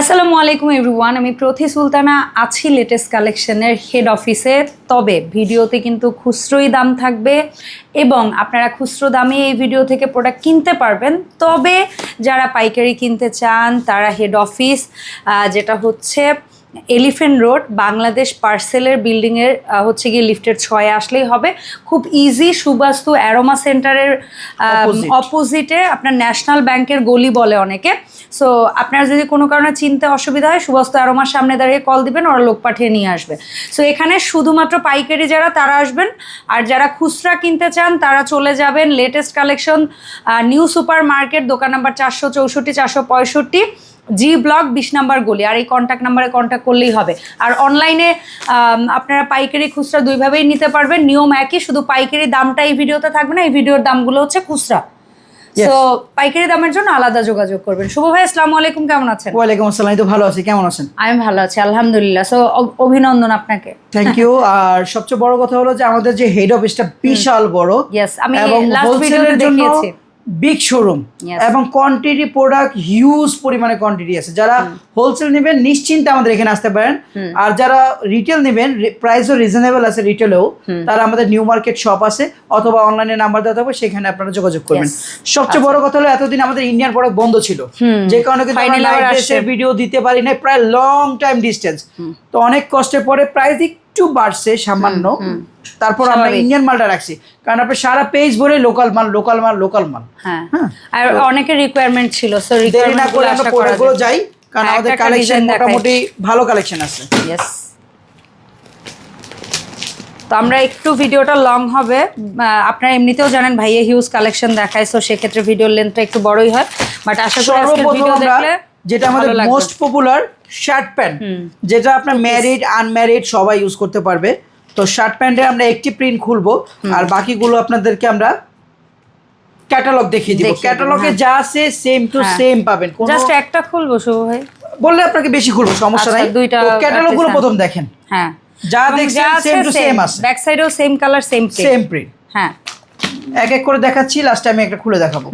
আসসালামু আলাইকুম এভরিওয়ান আমি প্রথি সুলতানা আছি লেটেস্ট কালেকশনের হেড অফিসে তবে ভিডিওতে কিন্তু খুচরোই দাম থাকবে এবং আপনারা খুচরো দামে এই ভিডিও থেকে প্রোডাক্ট কিনতে পারবেন। তবে যারা পাইকারি কিনতে চান, তারা হেড অফিস যেটা হচ্ছে এলিফেন্ট রোড বাংলাদেশ পার্সেলের বিল্ডিংয়ের হচ্ছে গিয়ে লিফটের ছয়ে আসলেই হবে। খুব ইজি সুবাস্তু অ্যারোমা সেন্টারের অপোজিটে আপনার ন্যাশনাল ব্যাংকের গলি বলে অনেকে। সো আপনার যদি কোনো কারণে চিনতে অসুবিধা হয় সুবাস্তু অ্যারোমার সামনে দাঁড়িয়ে কল দিবেন ওরা লোক পাঠিয়ে নিয়ে আসবে। সো এখানে শুধুমাত্র পাইকারি যারা তারা আসবেন। আর যারা খুচরা কিনতে চান তারা চলে যাবেন। Latest collection new super market দোকান নাম্বার চারশো চৌষট্টি চারশো পঁয়ষট্টি। জি ব্লক বিশ নাম্বার গলি আর এই কন্ট্যাক্ট নাম্বারে কন্ট্যাক্ট করলেই হবে। আর অনলাইনে আপনারা পাইকারি খুচরা দুইভাবেই নিতে পারবেন। নিয়ম একই শুধু পাইকারি দামটা এই ভিডিওতে থাকবে না এই ভিডিওর দামগুলো হচ্ছে খুচরা। তো পাইকারি দামের জন্য আলাদা যোগাযোগ করবেন। শুভ ভাই আসসালামু আলাইকুম কেমন আছেন? ওয়ালাইকুম আসসালাম তো ভালো আছি কেমন আছেন? আমি ভালো আছি আলহামদুলিল্লাহ। সো অভিনন্দন আপনাকে। থ্যাংক ইউ আর সবচেয়ে বড় কথা হলো যে আমাদের যে হেড অফিসটা বিশাল বড়। ইয়েস আমি লাস্ট ভিডিওতে দেখিয়েছি। বিগ শোরুম এবং কোয়ান্টিটি প্রোডাক্ট হিউজ পরিমাণে কোয়ান্টিটি আছে। যারা হোলসেল নেবেন নিশ্চিন্তে আমাদের এখানে আসতে পারেন। আর যারা রিটেল নেবেন প্রাইসও রিজনেবল আছে রিটেলেও তারা আমাদের নিউ মার্কেট শপ আছে অথবা অনলাইনে নাম্বার দেওয়া থাকবে সেখানে আপনারা যোগাযোগ করবেন। আচ্ছা। সবচেয়ে বড় কথা হলো এতদিন আমাদের ইন্ডিয়ান প্রোডাক্ট বন্ধ ছিল। যে কারণে কিন্তু ভিডিও দিতে পারি না প্রায় লং টাইম ডিস্টেন্স তো অনেক কষ্টের পরে প্রাইস একটু বাড়ছে সামান্য। তারপর আমরা। ইন্ডিয়ান মালটা রাখছি। কারণ আপনি সারা পেজ ভরে লোকাল মাল লোকাল মাল লোকাল মাল। হ্যাঁ। হ্যাঁ। আর অনেকের রিকোয়ারমেন্ট ছিল সো দেরি না রিকোয়ারমেন্ট করে আমরা প্রোডাক্টগুলো যাই কারণ হ্যাঁ, আমাদের কালেকশন মোটামুটি ভালো কালেকশন আছে। ইয়েস তো আমরা একটু ভিডিওটা লং হবে। আপনারা এমনিতেও জানেন ভাইয়া হিউজ কালেকশন দেখায় সো সেক্ষেত্রে ভিডিওর লেন্থটা একটু বড়ই হয়। বাট আশা করি ভিডিও দেখলে যেটা আমাদের মোস্ট পপুলার শার্ট প্যান্ট যেটা আপনার ম্যারিড আনম্যারিড সবাই ইউজ করতে পারবে। তো শার্ট প্যান্টে আমরা একটি প্রিন্ট খুলবো আর বাকিগুলো আপনাদেরকে আমরা ক্যাটালগ দেখিয়ে দিব। ক্যাটালগে। যা আছে সেম টু। সেম পাবেন। জাস্ট একটা খুলবো শুভ ভাই। বললে আপনাকে বেশি খুলবো সমস্যা আচ্ছা, নাই। দুইটা ক্যাটালগগুলো প্রথম দেখেন। হ্যাঁ। যা দেখছেন সেম টু সেম আছে। ব্যাক সাইডেও same colour same same print হ্যাঁ। এক এক করে দেখাচ্ছি লাস্টে আমি একটা খুলে দেখাবো।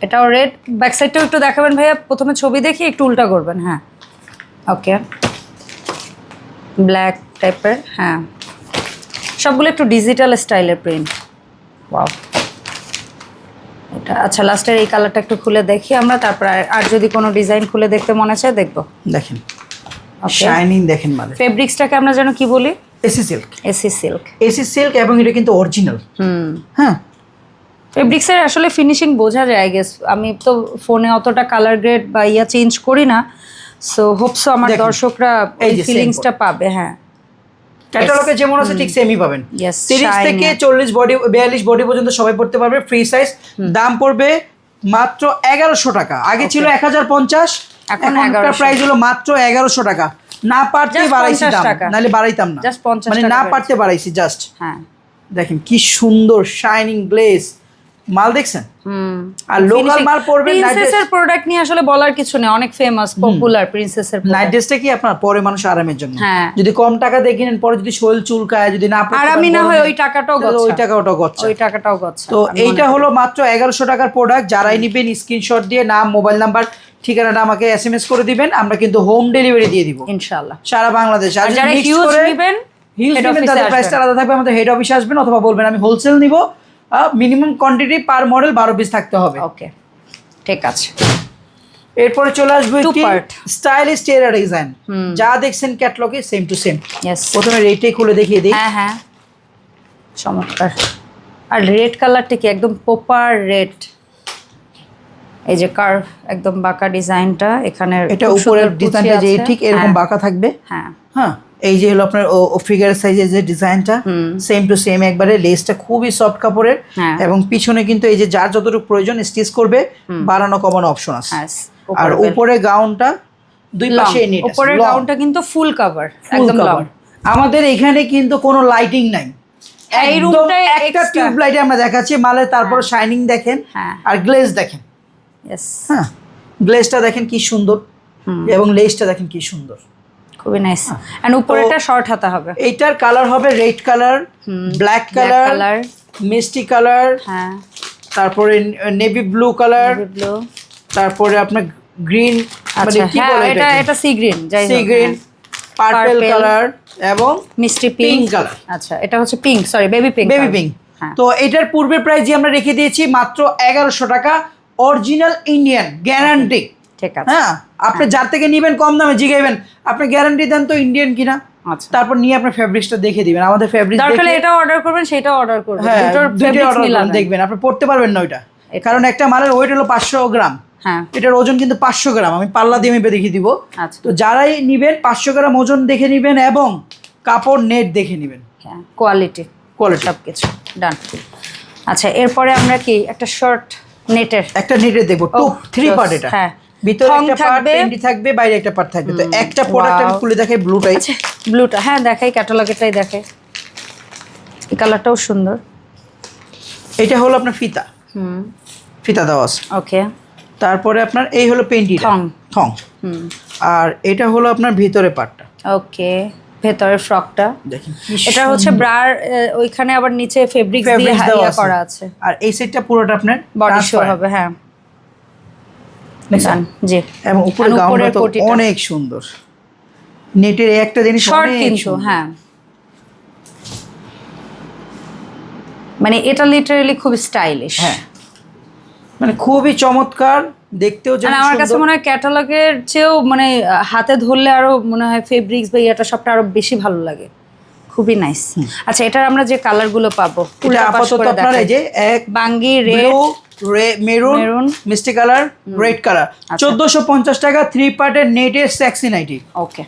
এটাও রেড ব্যাক সাইডটাও একটু দেখাবেন ভাইয়া প্রথমে ছবি দেখি একটু উল্টা করবেন হ্যাঁ। ওকে ব্ল্যাক টাইপের হ্যাঁ। সবগুলো একটু ডিজিটাল স্টাইলের প্রিন্ট ওয়াও এটা আচ্ছা লাস্টের এই কালারটা একটু খুলে দেখি আমরা তারপর আর- যদি কোনো ডিজাইন খুলে দেখতে মনে চায় দেখব। দেখেন. শাইনিং দেখেন মানে ফেব্রিক্সটাকে আমরা যেন কি বলি? AC silk. AC silk. AC silk এবং এটা কিন্তু অরিজিনাল হুম। হ্যাঁ? ফেব্রিক্সের আসলে ফিনিশিং বোঝা যায় গেস আমি তো ফোনে অতটা কালার গ্রেড বা ইয়া চেঞ্জ করি না সো হোপসো আমার দর্শকরা এই ফিলিংসটা পাবে হ্যাঁ। ক্যাটালগে যেমন আছে ঠিক সেমই পাবেন। তিরিশ থেকে চল্লিশ বডি বিয়াল্লিশ বডি পর্যন্ত সবাই পড়তে পারবে ফ্রি সাইজ দাম পড়বে মাত্র এগারোশো টাকা। আগে ছিল এক হাজার পঞ্চাশ এখন এখন 1100 প্রাইস হলো মাত্র এগারোশো টাকা। না পারতে বাড়াইছি দাম। নাহলে বাড়াইতাম না। Just 50 মানে না পারতে বাড়াইছি জাস্ট হ্যাঁ। দেখেন কি সুন্দর শাইনিং গ্লেজ মাল দেখছেন? আর লোকাল মাল পড়বে প্রিন্সেসের প্রোডাক্ট নিয়ে আসলে বলার কিছু নেই। অনেক ফেমাস পপুলার প্রিন্সেসের নাইট ড্রেসটা কি আপনার পরে মানুষ আরামের জন্য? হ্যাঁ। যদি কম টাকা দিয়ে কিনেন পরে যদি শরীর চুলকায় যদি না পড়তে আর না হয় ওই টাকাটাও তাহলে ওই গচ্ছা। টাকা গচ্ছা। ওই টাকাটাও গচ্ছা। তো এইটা হলো মাত্র এগারোশো টাকার প্রোডাক্ট যারাই নিবেন স্ক্রিনশট দিয়ে নাম মোবাইল নাম্বার ঠিকানাটা আমাকে এস এম এস করে দিবেন। আমরা কিন্তু হোম ডেলিভারি দিয়ে দিব। ইনশাআল্লাহ। সারা বাংলাদেশ। আর যারা হিউজ নেবেন হিউজ নেবেন তাদের প্রাইসটা আলাদা থাকবে। আমাদের হেড অফিসে আসবেন অথবা বলবেন আমি হোলসেল নিব। মিনিমাম কোয়ান্টিটি পার মডেল বারো পিস থাকতে হবে। ওকে ঠিক আছে। এরপরে চলে আসবে স্টাইলিশ টেরার ডিজাইন যা দেখছেন ক্যাটলগে সেম টু সেম প্রথমে রেটটাই খুলে দেখিয়ে দিই। হ্যাঁ হ্যাঁ। চমৎকার। আর রেড কালারটা কি একদম প্রপার রেড এই যে কার্ভ একদম বাঁকা ডিজাইনটা এখানে এটা উপরের ডিজাইনটা যে ঠিক এরকম হ্যাঁ, বাঁকা থাকবে। হ্যাঁ। হ্যাঁ। এই যে হলো আপনার ফিগার সাইজের যে ডিজাইনটা সেম টু সেম একবারে লেসটা খুবই সফট কাপড়ের হ্যাঁ। এবং পিছনে কিন্তু এই যে যার যতটুকু প্রয়োজন স্টিচ করবে বাড়ানো কমানো অপশন আছে। হ্যাঁ আর উপরে গাউনটা দুই পাশে নেট উপরের গাউনটা কিন্তু ফুল কভার একদম লং আমাদের এখানে কিন্তু কোনো লাইটিং নাই। হ্যাঁ, এই রুমটায় একটা টিউব লাইটে আমরা দেখাচ্ছি মালে তারপর শাইনিং দেখেন হ্যাঁ। আর গ্লেজ দেখেন। ইয়েস হ্যাঁ গ্লেজটা দেখেন কি সুন্দর এবং লেসটা দেখেন কি সুন্দর। খুবই নাইস এন্ড উপরেটা শর্ট হাতা হবে। এইটার কালার হবে রেড কালার ব্ল্যাক কালার মিষ্টি কালার হ্যাঁ। তারপরে নেভি ব্লু কালার ব্লু তারপরে আপনার গ্রিন মানে আচ্ছা কি হ্যাঁ বলে এটা এটা সি গ্রিন যাই সি গ্রিন। পার্পল কালার এবং মিষ্টি পিঙ্ক কালার আচ্ছা এটা হচ্ছে pink sorry baby pink baby pink তো এটার পূর্বের প্রাইস যে আমরা রেখে দিয়েছি মাত্র এগারোশো টাকা অরিজিনাল ইন্ডিয়ান গ্যারান্টি ঠিক আছে। হ্যাঁ আপনি যার থেকে নিবেন কম দামে জিগাইবেন আপনি গ্যারান্টি দেন তো ইন্ডিয়ান কিনা। আচ্ছা। তারপর নিয়ে আপনার ফেব্রিক্সটা দেখে দিবেন আমাদের ফেব্রিক দরকার এটা অর্ডার করবেন সেটা অর্ডার করবেন। হ্যাঁ করুন, মিলাবেন। দেখবেন আপনি পড়তে পারবেন না ওইটা। কারণ একটা মালের ওয়েট হলো পাঁচশো গ্রাম। হ্যাঁ। এটার ওজন কিন্তু পাঁচশো গ্রাম আমি পাল্লা দিয়ে মেপে দেখিয়ে দিব। আচ্ছা। তো যারাই নিবেন পাঁচশো গ্রাম ওজন দেখে নিবেন এবং কাপড় নেট দেখে নিবেন। হ্যাঁ কোয়ালিটি কোয়ালিটি সব কিছু ডান আচ্ছা এরপরে আমরা কি একটা শর্ট নেটের একটা নেটের দেখব টু থ্রি পার্ট এটা। হ্যাঁ। ভিতরে একটা পার্ট থাকবে। থাকবে বাইরে একটা পার্ট থাকবে। তো একটা প্রোডাক্ট আমি খুলে দেখাই ব্লুটাই। আচ্ছা ব্লুটা হ্যাঁ দেখাই ক্যাটালগেরটাই দেখাই। এই কালারটাও সুন্দর। এটা হলো আপনার ফিতা। হুম। ফিতা দেওয়া আছে ওকে। তারপরে আপনার এই হলো পেন্টি থং। থং হুম। আর এটা হলো আপনার ভিতরে পার্টটা ওকে ভেতরের ফ্রকটা এটা হচ্ছে ব্রার ওইখানে আবার নিচে ফেব্রিক দিয়ে হাইয়া করা আছে। আর এই সেটটা পুরোটা আপনার বডি শো হবে হ্যাঁ। জি। এবং উপরে গাউনটা তো অনেক সুন্দর। নেটের একটা জিনিস শর্ট কিন্তু হ্যাঁ। মানে এটা লিটারালি খুব স্টাইলিশ হ্যাঁ। মানে খুবই চমৎকার দেখতেও যেমন মানে আমার কাছে মনে হয় ক্যাটালগের চেয়েও মানে হাতে ধরলে আরও মনে হয় ফেব্রিক্স বা ইয়েটা সবটা আরও বেশি ভালো লাগে। খুবই নাইস আচ্ছা এটার আমরা যে কালারগুলো পাবো এটা আপাতত আপনার যে এক বাঙ্গি রেড মেরুন। মিষ্টি কালার রেড কালার। চোদ্দশো পঞ্চাশ টাকা থ্রি পার্টের নেটের সেক্সি নাইটি ওকে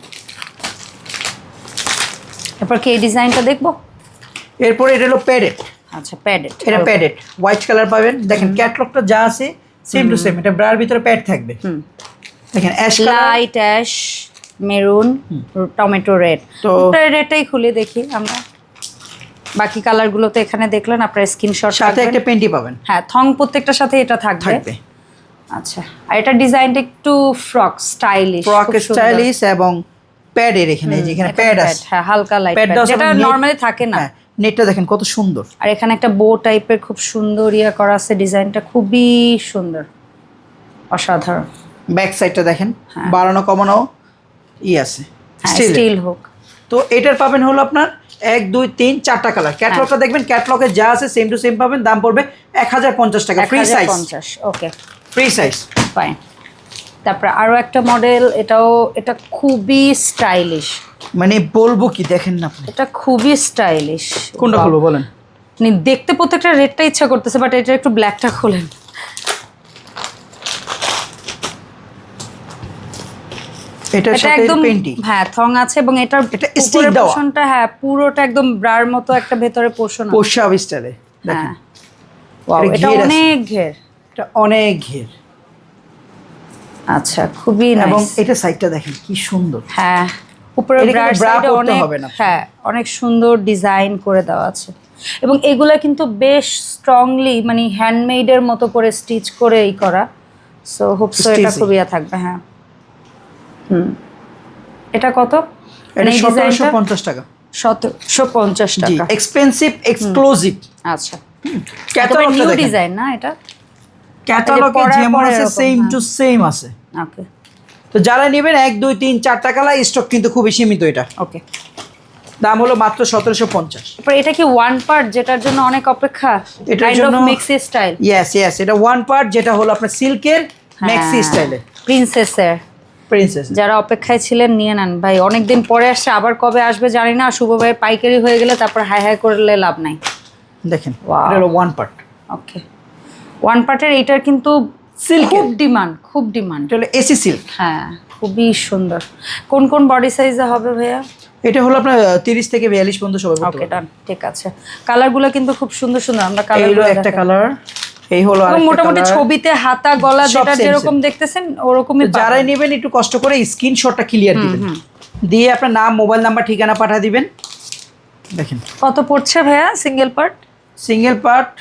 এরপর কি এই ডিজাইনটা দেখব? এরপরে এটা হলো প্যাডেড আচ্ছা প্যাডেড এটা প্যাডেড হোয়াইট কালার পাবেন। দেখেন ক্যাটলগটা যা আছে সেম টু সেম এটা ব্রার ভিতরে প্যাড থাকবে। দেখেন ash light ash maroon tomato red তো- রেডটাই খুলে দেখি আমরা। বাকি কালারগুলো তো এখানে দেখলেন আপনার স্ক্রিনশট সাথে একটা পেন্টি পাবেন। হ্যাঁ থং প্রত্যেকটার সাথে এটা থাকবে। আচ্ছা আর এটা ডিজাইনটা একটু ফ্রক স্টাইলিশ ফ্রক স্টাইলিশ এবং প্যাডের এখানে এই যে এখানে প্যাড আছে। হ্যাঁ হালকা লাইট প্যাড যেটা নরমালি থাকে না। হ্যাঁ নেটটা দেখেন কত সুন্দর। আর এখানে একটা বো টাইপের খুব সুন্দর ইয়া করা আছে ডিজাইনটা খুবই সুন্দর। অসাধারণ। ব্যাক সাইডটা দেখেন হ্যাঁ। বাড়ানো কমানো ই আছে হ্যাঁ। স্টিল হোক তো এটার পাবেন হলো আপনার এক দুই তিন চারটা কালার ক্যাটলগটা। দেখবেন ক্যাটলগে যা আছে সেম টু সেম পাবেন দাম পড়বে এক হাজার পঞ্চাশ টাকা। ফ্রি সাইজ পঞ্চাশ ওকে ফ্রি সাইজ ফাইন তারপরে আরও একটা মডেল এটাও এটা খুবই স্টাইলিশ মানে বলব কি দেখেন না আপনি। এটা খুবই স্টাইলিশ কোনটা খুলবো বলেন? মানে দেখতে প্রত্যেকটা রেডটা ইচ্ছা করতেছে বাট এটা একটু ব্ল্যাকটা খোলেন। এটার এটা সাথে পেন্টি। হ্যাঁ থং আছে এবং এটার এটা উপরের stick দেওয়া। হ্যাঁ পুরোটা একদম ব্রার মতো একটা ভেতরে পোর্শন পোশাব স্টাইলে দেখেন। হ্যাঁ। এটা আছে। অনেক ঘের। এটা অনেক ঘের। আচ্ছা খুবই এবং এটা সাইডটা দেখেন কি সুন্দর। হ্যাঁ উপরে ব্রার সাইডে অনেক হ্যাঁ অনেক সুন্দর ডিজাইন করে দেওয়া আছে। এবং এগুলা কিন্তু বেশ স্ট্রংলি মানে হ্যান্ডমেডের মতো করে স্টিচ করে এই করা। সো হোপসো এটা Stitching। খুব ইয়া থাকবে হ্যাঁ। হুম। এটা কত? এটা মানে সতেরোশো পঞ্চাশ টাকা। সতেরোশো পঞ্চাশ টাকা। এক্সপেন্সিভ এক্সক্লুসিভ আচ্ছা। ক্যাটালগটা নিউ ডিজাইন না এটা? ক্যাটালগে যেমন আছে সেম হ্যাঁ। টু সেম আছে। ওকে। তো যারা নেবেন এক দুই তিন চারটা কালার স্টক কিন্তু খুবই সীমিত এটা। ওকে। দাম হলো মাত্র সতেরোশো পঞ্চাশ। এটা কি ওয়ান পার্ট যেটার জন্য অনেক অপেক্ষা? এটার জন্য- মিক্সি স্টাইল ইয়েস ইয়েস এটা ওয়ান পার্ট যেটা হলো আপনার সিল্কের হ্যাঁ। ম্যাক্সি স্টাইলে প্রিন্সেসের প্রিন্সেস যারা অপেক্ষায় ছিলেন নিয়ে নেন। ভাই অনেকদিন পরে আসছে আবার কবে আসবে জানি না। শুভ ভাই পাইকারি হয়ে গেলে তারপর হাই হাই করলে লাভ নাই। দেখেন. ওয়ান পার্ট ওকে ওয়ান পার্টের এইটার কিন্তু Silk-এর। খুব ডিমান্ড খুব ডিমান্ড এটা এসি সিল্ক হ্যাঁ খুবই সুন্দর। কোন কোন বডি সাইজে হবে ভাইয়া? এটা হলো আপনার তিরিশ থেকে বিয়াল্লিশ পর্যন্ত সবাই ওকে ডান ঠিক আছে। কালারগুলো কিন্তু খুব সুন্দর সুন্দর। আমরা কালার একটা কালার এই হলো মোটামুটি ছবিতে হাতা গলা যেটা যেরকম দেখতেছেন ওরকমই। যারাই নেবেন একটু কষ্ট করে স্ক্রিনশটটা ক্লিয়ার দিবেন। দিয়ে আপনার নাম মোবাইল নাম্বার ঠিকানা পাঠিয়ে দিবেন। দেখেন। কত পড়ছে ভাইয়া সিঙ্গেল পার্ট সিঙ্গেল পার্ট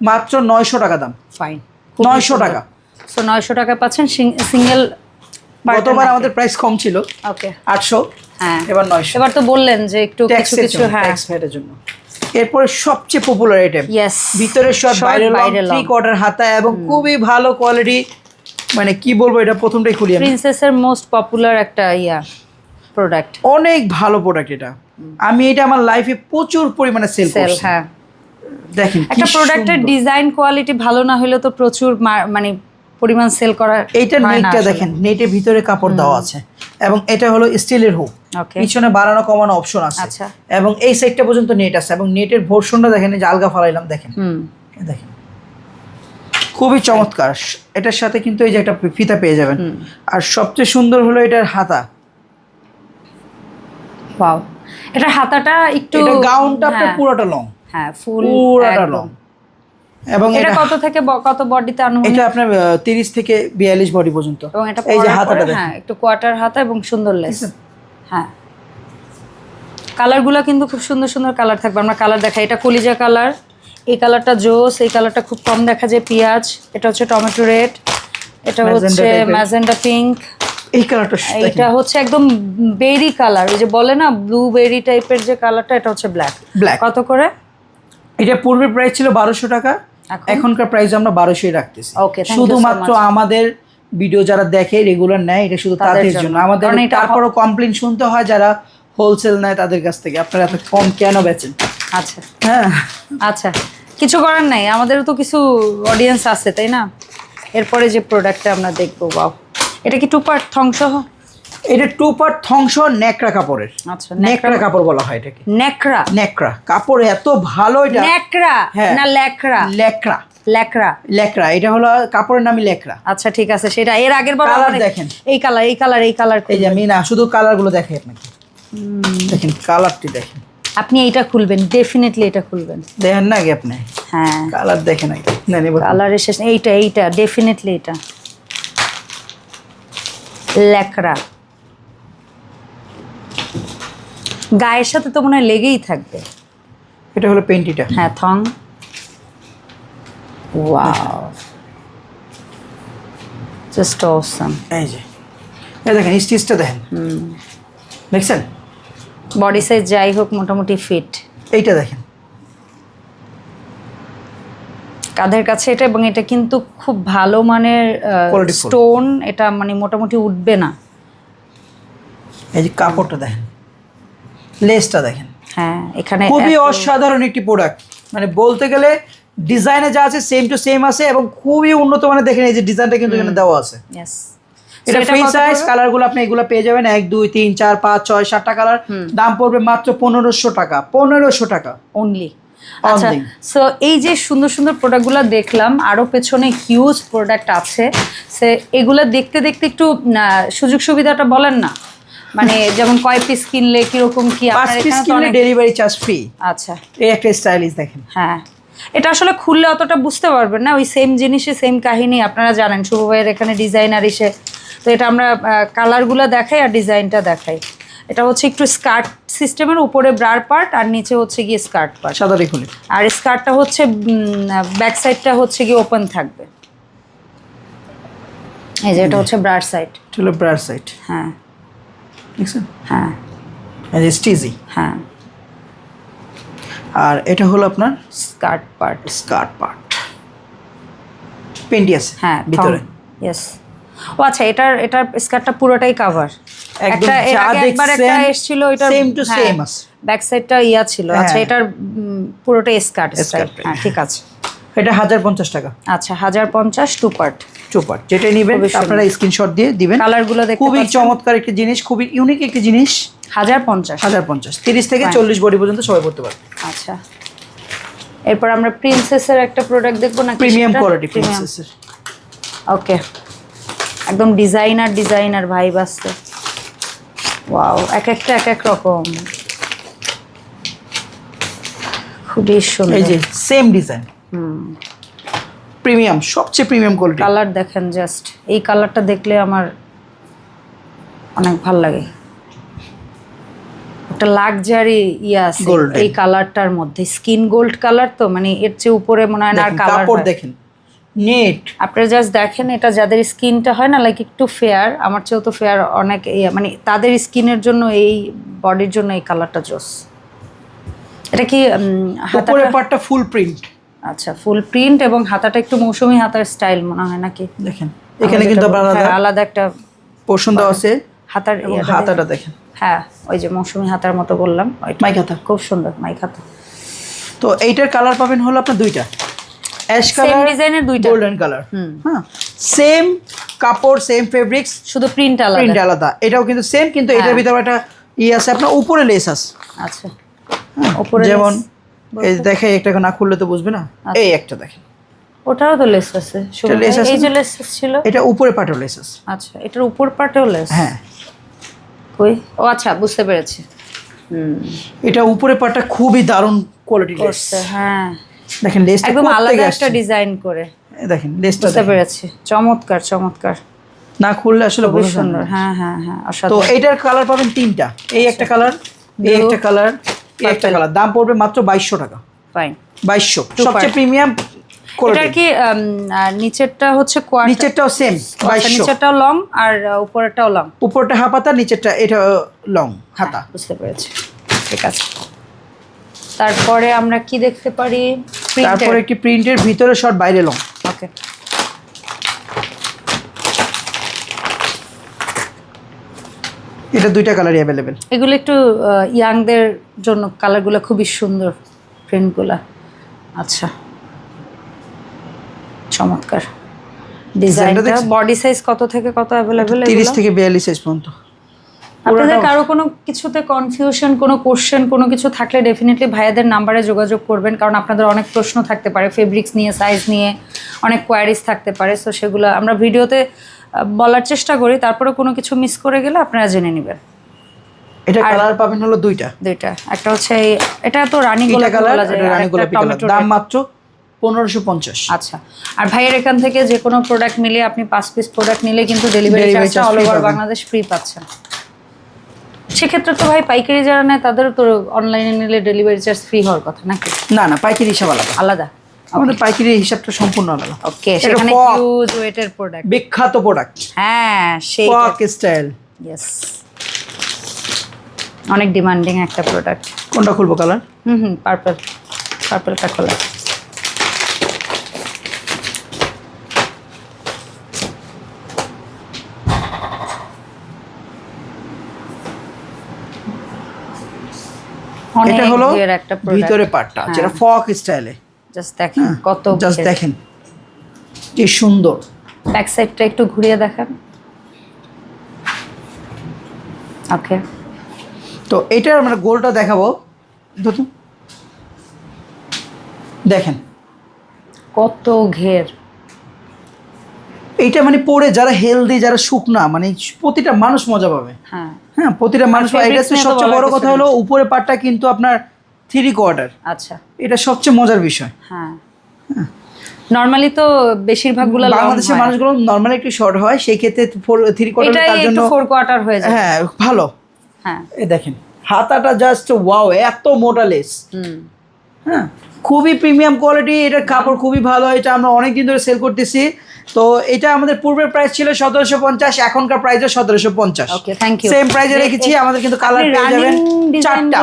মাত্র নয়শো টাকা দাম। ফাইন নয়শো টাকা। সো নয়শো টাকা পাচ্ছেন সিঙ্গেল গতবার আমাদের প্রাইস কম ছিল। ওকে আটশো। এবার নয়শো। এবার তো বললেন যে একটু কিছু কিছু হ্যাঁ। ট্যাক্স ফ্যাটের জন্য। এরপরে সবচেয়ে পপুলার আইটেম ইয়েস ভিতরের বাইরের লং থ্রি কোয়ার্টার হাতা এবং খুবই ভালো কোয়ালিটি মানে কি বলব এটা প্রথমটাই খুলি আমি। প্রিন্সেসের মোস্ট পপুলার একটা ইয়া প্রোডাক্ট অনেক ভালো প্রোডাক্ট এটা। আমি এটা আমার লাইফে প্রচুর পরিমাণে সেল সেল করছি। হ্যাঁ। দেখেন একটা প্রোডাক্টের ডিজাইন কোয়ালিটি ভালো না হলে তো প্রচুর মানে পরিমাণ সেল করা এইটা নেটটা দেখেন নেটের ভিতরে কাপড় দেওয়া আছে। এবং এটা হলো স্টিলের হুক। পিছনে বাড়ানো কমানো অপশন আছে। আচ্ছা। এবং এই সাইডটা পর্যন্ত নেট আছে এবং নেটের ভর্সনটা দেখেন যে আলগা ফালাইলাম দেখেন। দেখেন। খুবই চমৎকার। এটার সাথে কিন্তু এই যে একটা ফিতা পেয়ে যাবেন। আর সবচেয়ে সুন্দর হলো এটার হাতা। ওয়াও এটা হাতাটা একটু এটা গাউনটা হ্যাঁ, পুরোটা লং হ্যাঁ ফুল পুরোটা লং এবং এটা কত থেকে কত বডিতে আনুমানিক? এটা আপনার তিরিশ থেকে বিয়াল্লিশ বডি পর্যন্ত। এবং এটা এই যে হাতাটা হ্যাঁ একটু কোয়ার্টার হাতা এবং সুন্দর লেস হ্যাঁ। কালারগুলো কিন্তু খুব সুন্দর সুন্দর কালার থাকবে। আমরা কালার দেখাই। এটা কলিজা কালার এই কালারটা জোস এই কালারটা খুব কম দেখা যায় পেঁয়াজ। এটা হচ্ছে টমেটো রেড। এটা হচ্ছে ম্যাজেন্ডা পিঙ্ক এই কালারটা এটা হচ্ছে একদম বেরি কালার ওই যে বলে না ব্লু বেরি টাইপের যে কালারটা এটা হচ্ছে ব্ল্যাক ব্ল্যাক কত করে? এটা পূর্বের প্রাইস ছিল বারোশো টাকা? এখনকার প্রাইস আমরা বারোশোই রাখতেছি। শুধুমাত্র আমাদের ভিডিও যারা দেখে রেগুলার নেয় এটা শুধু তাদের জন্য। আমাদের তারপরও কমপ্লেন শুনতে হয় যারা হোলসেল নেয় তাদের কাছ থেকে আপনারা এত কম কেন বেচেন? আচ্ছা। হ্যাঁ। আচ্ছা। কিছু করার নাই আমাদেরও তো কিছু অডিয়েন্স আছে তাই না? এরপরে যে প্রোডাক্টটা আমরা দেখব বাও এটা কি টু পার্ট থংসহ এটা টু পার্ট থংস নেকড়া কাপড়ের। আচ্ছা নেকড়া কাপড় বলা হয় এটাকে। নেকড়া নেকড়া কাপড় এত ভালো এটা নেকড়া হ্যাঁ। না লেকড়া লেকড়া এটা হলো কাপড়ের নামই লেকড়া আচ্ছা ঠিক আছে সেটা এর আগের বার Colour দেখেন। এই কালার এই কালার এই কালার এই যে আমি না শুধু কালারগুলো দেখাই আপনাকে দেখেন কালারটি দেখেন। আপনি এইটা খুলবেন ডেফিনেটলি এটা খুলবেন। দেখেন না আগে আপনি? হ্যাঁ। কালার দেখেন আগে কালারের শেষ এইটা এইটা ডেফিনেটলি এটা। ল্যাকড়া। গায়ের সাথে তো মনে হয় লেগেই থাকবে। এটা হলো পেন্টিটা হ্যাঁ থং। ওয়াও জাস্ট অসম এই যে। এই দেখেন স্টিচটা দেখেন। দেখছেন? বডি সাইজ যাই হোক মোটামুটি ফিট এইটা দেখেন। কাঁধের কাছে এটা এবং এটা কিন্তু খুব ভালো মানের স্টোন এটা মানে মোটামুটি উঠবে না। এই যে কাপড়টা দেখেন। লেসটা দেখেন। হ্যাঁ এখানে খুবই অসাধারণ একটি প্রোডাক্ট মানে বলতে গেলে ডিজাইনে যা আছে সেম টু সেম আছে এবং খুবই উন্নত মানে দেখেন এই যে ডিজাইনটা কিন্তু এখানে দেওয়া আছে. এটা ফ্রি সাইজ? কালারগুলো আপনি এগুলো পেয়ে যাবেন এক দুই তিন চার পাঁচ ছয় সাতটা কালার দাম পড়বে মাত্র পনেরোশো টাকা পনেরোশো টাকা। অনলি আচ্ছা সো এই যে সুন্দর সুন্দর প্রোডাক্টগুলো দেখলাম আরও পেছনে হিউজ প্রোডাক্ট আছে। সে এগুলো দেখতে দেখতে একটু সুযোগ সুবিধাটা বলেন না? মানে যেমন কয় পিস কিনলে কীরকম কি পাঁচ আপনার পিস কিনলে ডেলিভারি চার্জ ফ্রি আচ্ছা। এই একটা স্টাইলিশ দেখেন। হ্যাঁ। এটা আসলে খুললে অতটা বুঝতে পারবেন না ওই সেম জিনিসে সেম কাহিনী আপনারা জানেন শুভ ভাইয়ের এখানে ডিজাইনার এসে। তো এটা আমরা কালারগুলো দেখাই আর ডিজাইনটা দেখাই। এটা হচ্ছে একটু স্কার্ট সিস্টেমের উপরে ব্রার পার্ট আর নিচে হচ্ছে গিয়ে স্কার্ট পার্ট সাদা খুলে। আর স্কার্টটা হচ্ছে ব্যাক সাইডটা হচ্ছে গিয়ে ওপেন থাকবে। এই যে এটা হচ্ছে ব্রার সাইড ব্রার সাইড হ্যাঁ। দেখছেন হ্যাঁ। স্টিজি হ্যাঁ। আর এটা হলো আপনার? Skirt part. Skirt part. Panty আছে? হ্যাঁ ভিতরে? ইয়েস ও আচ্ছা এটার এটার স্কার্টটা পুরোটাই কাভার একটা একবার একটা এসেছিল এটা same to same আছে। ব্যাক সাইডটা ইয়া ছিল। আচ্ছা হ্যাঁ। এটার পুরোটাই স্কার্ট স্টাইল হ্যাঁ ঠিক আছে। এটা হাজার পঞ্চাশ টাকা। আচ্ছা হাজার পঞ্চাশ টু পার্ট চোপার যেটা নেবেন আপনারা স্ক্রিনশট দিয়ে দিবেন। কালারগুলো খুবই চমৎকার একটি জিনিস খুবই ইউনিক একটি জিনিস। হাজার পঞ্চাশ। হাজার পঞ্চাশ। তিরিশ থেকে। চল্লিশ বডি পর্যন্ত সবাই পড়তে পারবে। আচ্ছা। এরপর আমরা প্রিন্সেসের একটা প্রোডাক্ট দেখব না প্রিমিয়াম কোয়ালিটি প্রিন্সেসের ওকে একদম ডিজাইনার ডিজাইনার ভাই বাসতে ওয়াও এক একটা এক এক রকম। খুবই সুন্দর। এই যে সেম ডিজাইন প্রিমিয়াম সবচেয়ে প্রিমিয়াম কোয়ালিটি কালার দেখেন জাস্ট এই কালারটা দেখলে আমার অনেক ভালো লাগে। একটা লাক্সারি ইয়ে আছে এই কালারটার মধ্যে। স্কিন গোল্ড কালার তো মানে এর চেয়ে উপরে মনে হয় না আর কালার কাপড় দেখেন নেট আপনারা জাস্ট দেখেন এটা যাদের স্কিনটা হয় না লাইক একটু ফেয়ার আমার চেয়েও তো ফেয়ার অনেক ইয়ে মানে তাদের স্কিনের জন্য এই বডির জন্য এই কালারটা জোস। এটা কি হাতাটা? পার্টটা ফুল প্রিন্ট আচ্ছা ফুল প্রিন্ট এবং হাতাটা একটু মৌসুমি হাতার স্টাইল মনে হয় নাকি? দেখেন এখানে কিন্তু আলাদা হ্যাঁ, আলাদা একটা পোর্শন দেওয়া আছে হাতার হাতাটা দেখেন। হ্যাঁ ওই যে মৌসুমি হাতার মতো বললাম মাইক হাতা। খুব সুন্দর মাইক হাতা। তো এইটার কালার পাবেন হলো আপনার দুইটা। অ্যাশ কালার ডিজাইনের দুইটা। গোল্ডেন কালার হ্যাঁ সেম কাপড় সেম ফেব্রিক্স শুধু প্রিন্ট আলাদা। প্রিন্ট আলাদা। এটাও কিন্তু সেম কিন্তু এটার হ্যাঁ। ভিতরে একটা ই আছে আপনার উপরে লেস আছে আচ্ছা উপরে যেমন এই দেখে একটা না খুললে তো বুঝবে না। আচ্ছা। এই একটা দেখেন। ওটাও তো লেস আছে। এই যে লেস ছিল? এটা উপরে পাটেও লেস আছে আচ্ছা এটার উপর পাটেও লেস হ্যাঁ। কই? ও আচ্ছা বুঝতে পেরেছি। এটা উপরে পাটটা খুবই দারুণ কোয়ালিটি লেস হ্যাঁ। দেখেন লেসটা একদম আলাদা একটা ডিজাইন করে। দেখেন লেসটা বুঝতে পেরেছি। চমৎকার চমৎকার। না খুললে আসলে বোঝা সুন্দর হ্যাঁ হ্যাঁ হ্যাঁ তো এইটার কালার পাবেন তিনটা। এই একটা কালার এই একটা কালার একটা কালার দাম পড়বে মাত্র বাইশশো টাকা। ফাইন বাইশশো সবচেয়ে প্রিমিয়াম এটার কি নিচেরটা হচ্ছে কোয়ার্টার নিচেরটাও সেম নিচেরটাও লং আর উপরেরটাও লং উপরটা হাফাতা নিচেরটা এটা লং হাতা। বুঝতে পেরেছি। ঠিক আছে। তারপরে আমরা কি দেখতে পারি? তারপরে একটি প্রিন্টের ভিতরে শর্ট বাইরে লং ওকে এটা দুইটা কালারই অ্যাভেলেবেল এগুলো একটু ইয়াংদের জন্য কালারগুলো খুবই সুন্দর প্রিন্টগুলো আচ্ছা। চমৎকার। ডিজাইনটা বডি সাইজ কত থেকে কত অ্যাভেলেবেল তিরিশ থেকে বিয়াল্লিশ সাইজ পর্যন্ত। আপনাদের কারও কোনো কিছুতে কনফিউশন কোনো কোশ্চেন কোনো কিছু থাকলে ডেফিনেটলি ভাইয়াদের নাম্বারে যোগাযোগ করবেন কারণ আপনাদের অনেক প্রশ্ন থাকতে পারে ফেব্রিক্স নিয়ে সাইজ নিয়ে অনেক কোয়ারিজ থাকতে পারে সো সেগুলো আমরা ভিডিওতে বলার চেষ্টা করি তারপরে কোনো কিছু মিস করে গেলে আপনারা জেনে নেবেন। এটা কালার পাবেন হলো দুইটা। দুইটা। একটা হচ্ছে এটা তো রানী গোলাপ বলা যায় রানী গোলাপি দাম মাত্র পনেরোশো পঞ্চাশ। আচ্ছা। আর ভাইয়ের এখান থেকে যে কোনো প্রোডাক্ট মিলিয়ে আপনি পাঁচ পিস প্রোডাক্ট নিলে কিন্তু ডেলিভারি চার্জটা অল ওভার বাংলাদেশ ফ্রি পাচ্ছেন। সেক্ষেত্রে তো ভাই পাইকারি যারা নেয় তাদেরও তো অনলাইনে নিলে ডেলিভারি চার্জ ফ্রি হওয়ার কথা নাকি? না না পাইকারি হিসাব আলাদা। আলাদা। আমাদের পাইকারি হিসাবটা সম্পূর্ণ আলাদা। ওকে সেখানে। হিউজ ওয়েটের প্রোডাক্ট বিখ্যাত প্রোডাক্ট হ্যাঁ সেই ফক স্টাইল ইয়েস অনেক ডিমান্ডিং একটা প্রোডাক্ট কোনটা খুলবো কালার হুম হুম পার্পল পার্পলটা খোলা। এটা হলো ভিতরে পাটটা হ্যাঁ। যেটা ফক স্টাইলে জাস্ট দেখেন কত জাস্ট দেখেন। কি সুন্দর। ব্যাক সাইডটা একটু ঘুরিয়ে দেখান। ওকে তো এটার আমরা গোলটা দেখাবো। দেখুন দেখেন। কত ঘের। এইটা মানে পরে যারা হেলদি যারা শুকনা মানে প্রতিটা মানুষ মজা পাবে। হ্যাঁ। হ্যাঁ প্রতিটা মানুষ সবচেয়ে বড় কথা হলো উপরে পাটটা কিন্তু আপনার থ্রি কোয়ার্টার আচ্ছা। এটা সবচেয়ে মজার বিষয়। হ্যাঁ। নর্মালি তো বেশিরভাগগুলো বাংলাদেশের মানুষগুলো নর্মালি একটু শর্ট হয় সেই ক্ষেত্রে ফোর থ্রি কোয়ার্টার তার জন্য ফোর কোয়ার্টার হয়ে যায়। হ্যাঁ ভালো। হ্যাঁ। এই দেখেন হাতাটা জাস্ট ওয়াও এত মোটা লেস হুম। হ্যাঁ খুবই প্রিমিয়াম কোয়ালিটি এটার কাপড় খুবই ভালো এটা আমরা অনেক দিন ধরে সেল করতেছি। তো এটা আমাদের পূর্বের প্রাইস ছিল সতেরোশো পঞ্চাশ এখনকার প্রাইস সতেরোশো পঞ্চাশ। সেম প্রাইসে রেখেছি আমাদের কিন্তু কালার পেয়ে যাবেন চারটা।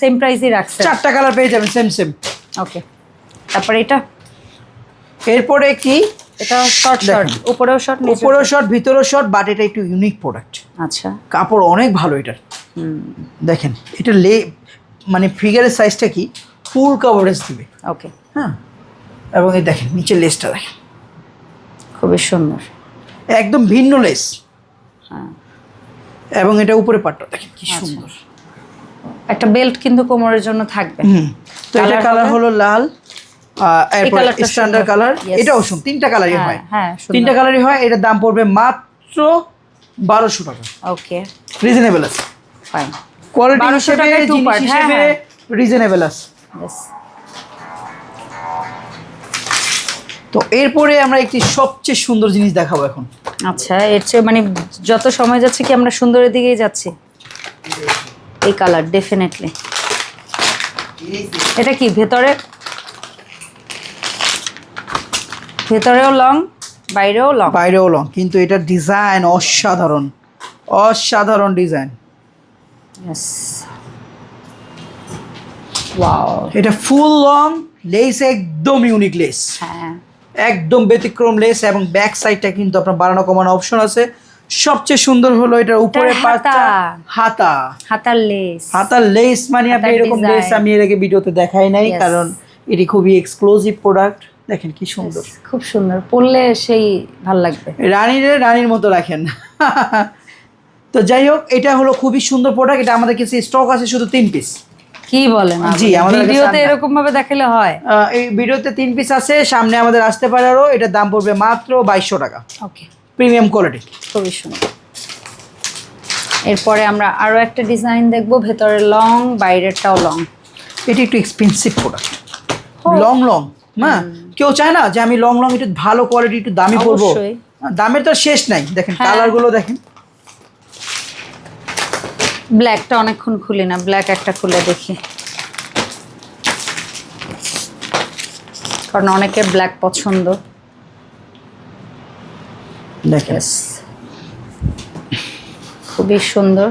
সেম প্রাইসই রাখছেন? চারটা কালার পেয়ে যাবেন সেম সেম ওকে তারপরে এটা? এরপরে কি? এটা শর্ট শর্ট। উপরেও শর্ট নিচে উপরেও শর্ট ভিতরেও শর্ট বাট এটা একটু ইউনিক প্রোডাক্ট আচ্ছা। কাপড় অনেক ভালো এটার। দেখেন এটা লে মানে ফিগারের সাইজটা কি? ফুল কভারেজ দিবে। ওকে হ্যাঁ? এবং এই দেখেন নিচের লেসটা দেখেন। খুবই সুন্দর। একদম ভিন্ন লেস হ্যাঁ। এবং এটা উপরে পাটটা দেখেন কি আচ্ছা। সুন্দর। একটা বেল্ট কিন্তু কোমরের জন্য থাকবে। তো এটা কালার? হলো লাল আহ, এরপর স্ট্যান্ডার্ড কালার. এটাও তিনটা কালারই হ্যাঁ, হয়। হ্যাঁ, তিনটা কালারই হয় এটার দাম পড়বে মাত্র বারোশো টাকা। ওকে রিজনেবল আছে। ফাইন কোয়ালিটি হিসেবে জিনিস হ্যাঁ, হিসেবে। রিজনেবল আছে। তো এরপরে আমরা একটি সবচেয়ে সুন্দর জিনিস দেখাবো এখন। আচ্ছা এর চেয়ে মানে যত সময় যাচ্ছে কি আমরা সুন্দরের দিকেই যাচ্ছি? এই কালার ডেফিনেটলি এটা কি ভেতরে? ভেতরেও লং বাইরেও লং বাইরেও লং কিন্তু এটা ডিজাইন অসাধারণ। অসাধারণ ডিজাইন এটা ফুল লং লেস একদম ইউনিক লেস হ্যাঁ। একদম ব্যতিক্রম লেস এবং ব্যাক সাইডটা কিন্তু আপনার বাড়ানো কমানো অপশন আছে। সবচেয়ে সুন্দর হলো এটার উপরে। পাঁচটা হাতা। হাতার লেস হাতার লেস মানে আপনি এরকম লেস আমি এর আগে ভিডিওতে দেখাই নাই কারণ এটি খুবই এক্সক্লুসিভ প্রোডাক্ট দেখেন কি সুন্দর। খুব সুন্দর। পরলে সেই ভালো লাগবে। রানীর রানীর মতো রাখেন। তো যাই হোক এটা হলো খুবই সুন্দর প্রোডাক্ট এটা আমাদের কাছে স্টক আছে শুধু তিন পিস কি বলেন জি, আমাদের ভিডিওতে এরকম ভাবে দেখালে হয়? এই ভিডিওতে তিন পিস আছে সামনে আমাদের আসতে পারে আরও এটার দাম পড়বে মাত্র বাইশশো টাকা। ওকে প্রিমিয়াম কোয়ালিটি খুবই সুন্দর। এরপরে আমরা আরও একটা ডিজাইন দেখব ভেতরে লং বাইরেরটাও লং এটি একটু এক্সপেন্সিভ প্রোডাক্ট লং লং হ্যাঁ কেউ চায় না যে আমি লং লং একটু ভালো কোয়ালিটি একটু দামি পরবো হ্যাঁ, দামের তো শেষ নাই। দেখেন হ্যাঁ। কালারগুলো দেখেন। ব্ল্যাকটা অনেকক্ষণ খুলি না ব্ল্যাক একটা খুলে দেখি। কারণ অনেকের ব্ল্যাক পছন্দ। দেখেন. খুবই সুন্দর।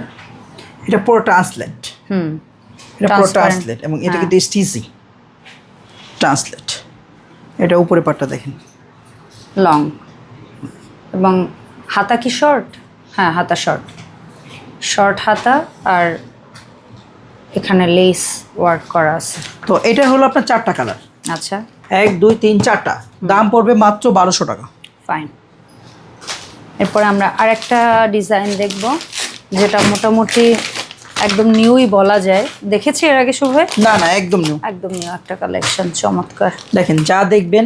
এটা পুরো ট্রান্সলেট হুম। এটা পুরো Transparent। ট্রান্সলেট এবং এটা হ্যাঁ। কিন্তু স্টিজি। ট্রান্সলেট এটা উপরে পাটটা দেখেন। লং। এবং হাতা কি শর্ট? হ্যাঁ হাতা শর্ট। শর্ট হাতা আর এখানে লেস ওয়ার্ক করা আছে। তো এটা হলো আপনার চারটা কালার। আচ্ছা। এক দুই তিন চারটা। দাম পড়বে মাত্র বারোশো টাকা। ফাইন এরপরে আমরা আরেকটা ডিজাইন দেখব যেটা মোটামুটি একদম নিউই বলা যায়। দেখেছি এর আগে শুভ না না একদম নিউ একদম নিউ একটা কালেকশন চমৎকার। দেখেন যা দেখবেন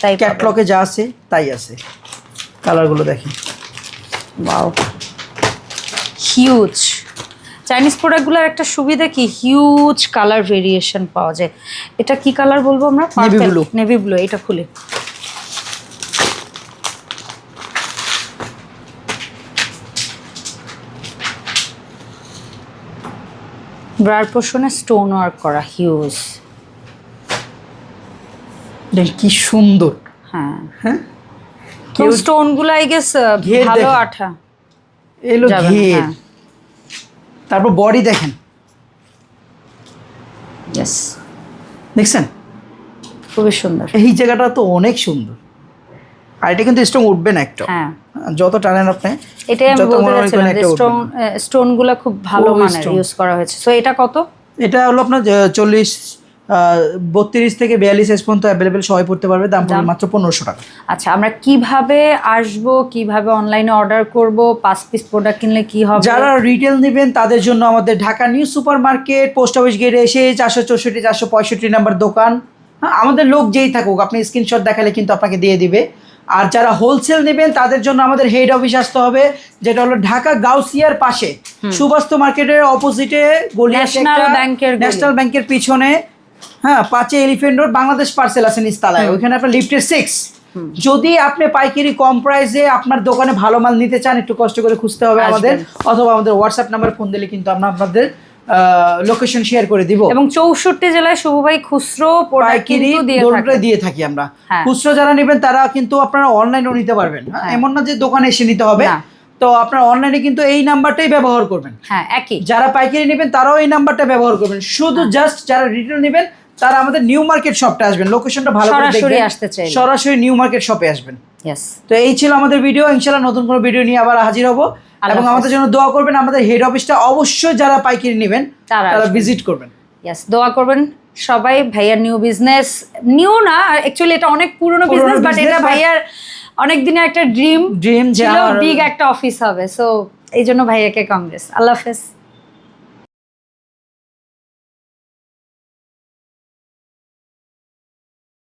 তাই ক্যাটলগে যা আছে তাই আছে। কালারগুলো দেখেন। বাও হিউজ চাইনিজ প্রোডাক্টগুলোর একটা সুবিধা কি? হিউজ কালার ভেরিয়েশন পাওয়া যায়। এটা কি কালার বলব আমরা? Navy blue. নেভি ব্লু এটা খুলে। ব্রার পোর্শনে স্টোন ওয়ার্ক করা হিউজ কি সুন্দর। হ্যাঁ। হ্যাঁ? স্টোনগুলো আই গেস ভালো আঠা। এলো ঘের। হ্যাঁ। তারপর বডি দেখেন। দেখছেন? খুবই সুন্দর। এই জায়গাটা তো অনেক সুন্দর। আর এটা কিন্তু স্ট্রং উঠবে না একটা। হ্যাঁ। যত টানেন আপনি এটাই আমি বলতে চাচ্ছিলাম যে স্টোন স্টোনগুলো খুব ভালো মানের ইউজ করা হয়েছে। সো এটা কত? এটা হলো আপনার চল্লিশ বত্রিশ থেকে বিয়াল্লিশ এস পর্যন্ত অ্যাভেলেবেল সবাই পড়তে পারবে। দাম পড়বে মাত্র পনেরোশো টাকা। আচ্ছা আমরা কীভাবে আসব কীভাবে অনলাইনে অর্ডার করব পাঁচ পিস প্রোডাক্ট কিনলে কি হবে? যারা রিটেল নেবেন তাদের জন্য আমাদের Dhaka new super market post office গেটে এসে চারশো চৌষট্টি চারশো পঁয়ষট্টি নাম্বার দোকান। হ্যাঁ আমাদের লোক যেই থাকুক আপনি স্ক্রিনশট দেখালে কিন্তু আপনাকে দিয়ে দিবে। আর যারা হোলসেল নেবেন তাদের জন্য আমাদের হেড অফিস আসতে হবে যেটা হলো ঢাকা গাউসিয়ার পাশে। সুবাস্ত মার্কেটের অপোজিটে। ন্যাশনাল ব্যাংকের পিছনে হ্যাঁ পাঁচে এলিফেন্ট রোড বাংলাদেশ পার্সেল আছে নিস্তালায়। ওইখানে আপনার লিফটের সিক্স যদি আপনি পাইকারি কম প্রাইসে আপনার দোকানে ভালো মাল নিতে চান একটু কষ্ট করে খুঁজতে হবে আমাদের অথবা আমাদের হোয়াটসঅ্যাপ নাম্বার ফোন দিলে কিন্তু আমরা আপনাদের লোকেশন শেয়ার করে দিব। এবং চৌষট্টি জেলায় শুভ ভাই খুচরো পাইকারি দিয়ে থাকে আমরা। হ্যাঁ। খুচরো যারা নেবেন তারা কিন্তু আপনারা অনলাইনেও নিতে পারবেন হ্যাঁ, হ্যাঁ। এমন না যে দোকানে এসে নিতে হবে। তো আপনারা অনলাইনে কিন্তু এই নাম্বারটাই ব্যবহার করবেন। হ্যাঁ একই। যারা পাইকারি নেবেন তারাও এই নাম্বারটা ব্যবহার করবেন। শুধু। জাস্ট যারা রিটেল নেবেন তারা আমাদের নিউ মার্কেট শপটা আসবেন। লোকেশনটা ভালো করে সরাসরি দেখবেন। সরাসরি নিউ মার্কেট শপে আসবেন। তো এই ছিল আমাদের ভিডিও ইনশাআল্লাহ নতুন কোনো ভিডিও নিয়ে আবার হাজির হব। এবং আমাদের জন্য দোয়া করবেন আমাদের হেড অফিসটা অবশ্যই যারা পাইকারি নেবেন তারা ভিজিট করবেন। ইয়াস দোয়া করবেন সবাই ভাইয়ার নিউ বিজনেস নিউ না অ্যাকচুয়ালি এটা অনেক পুরনো বিজনেস বাট এটা ভাইয়ার অনেক দিনের একটা ড্রিম ড্রিম যে ছিল বিগ একটা অফিস হবে। সো এই জন্য ভাইয়াকে কংগ্রেস আল্লাহ হাফেজ।